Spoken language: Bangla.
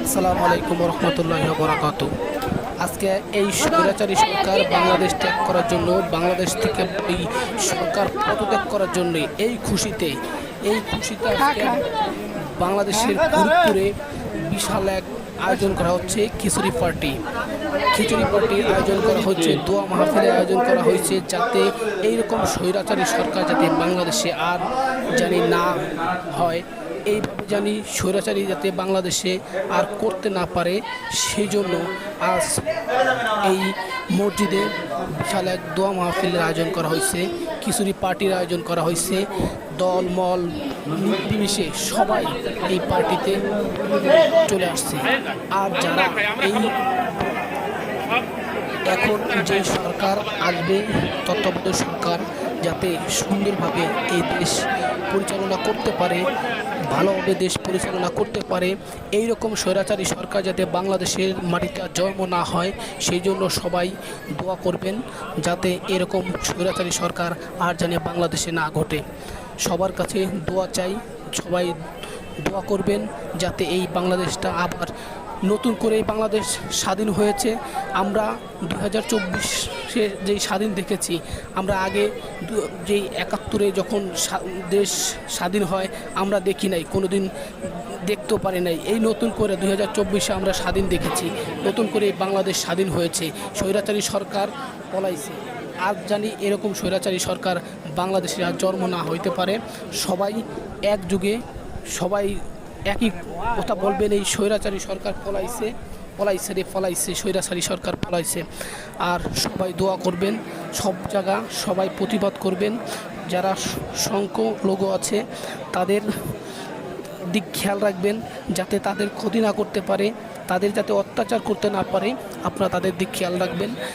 আসসালামু আলাইকুম রহমতুল্লাহ বরাকাত আজকে এই স্বৈরাচারী সরকার বাংলাদেশ ত্যাগ করার জন্য, বাংলাদেশ থেকে এই সরকার পদত্যাগ করার জন্য এই খুশিতে এই খুশিতে আজকে বাংলাদেশের ফরিদপুরে বিশাল এক আয়োজন করা হচ্ছে, খিচুড়ি পার্টি। খিচুড়ি পার্টির আয়োজন করা হচ্ছে, দোয়া মাহফিলের আয়োজন করা হয়েছে যাতে এইরকম স্বৈরাচারী সরকার যাতে বাংলাদেশে আর জানি না হয়। এইভাবে জানি স্বৈরাচারী যাতে বাংলাদেশে আর করতে না পারে সেই জন্য আজ এই মসজিদে বিশাল এক দোয়া মাহফিলের আয়োজন করা হয়েছে, খিচুড়ি পার্টির আয়োজন করা হয়েছে, দল, মল নির্বিশেষে সবাই এই পার্টিতে চলে আসছে। আর যারা এই এখন যে সরকার আসবে, তত্ত্বাবধায়ক সরকার যাতে সুন্দরভাবে এই দেশ পরিচালনা করতে পারে, ভালোভাবে দেশ পরিচালনা করতে পারে এই রকম স্বৈরাচারী সরকার যাতে বাংলাদেশের মাটিতে জন্ম না হয়, সেই জন্য সবাই দোয়া করবেন যাতে এরকম স্বৈরাচারী সরকার আর জানে বাংলাদেশে না ঘটে। সবার কাছে দোয়া চাই, সবাই দোয়া করবেন যাতে এই বাংলাদেশটা আবার নতুন করে এই বাংলাদেশ স্বাধীন হয়েছে। আমরা দু হাজার চব্বিশে যেই স্বাধীন দেখেছি, আমরা আগে যেই একাত্তরে যখন দেশ স্বাধীন হয়, আমরা দেখি নাই কোনো দিন দেখতেও পারি নাই। এই নতুন করে দু হাজার চব্বিশে আমরা স্বাধীন দেখেছি, নতুন করে এই বাংলাদেশ স্বাধীন হয়েছে। স্বৈরাচারী সরকার পলাইছে। আজ জানি এরকম স্বৈরাচারী সরকার বাংলাদেশে আর জন্ম না হইতে পারে। সবাই একযুগে সবাই একই কথা বলবেন, এই স্বৈরাচারী সরকার পলাইছে পলাইছে রে পলাইছে স্বৈরাচারী সরকার পলাইছে আর সবাই দোয়া করবেন, সব জায়গা সবাই প্রতিবাদ করবেন। যারা সংখ্যলঘু আছে, তাদের দিক খেয়াল রাখবেন, যাতে তাদের ক্ষতি না করতে পারে, তাদের যাতে অত্যাচার করতে না পারে, আপনারা তাদের দিক খেয়াল রাখবেন।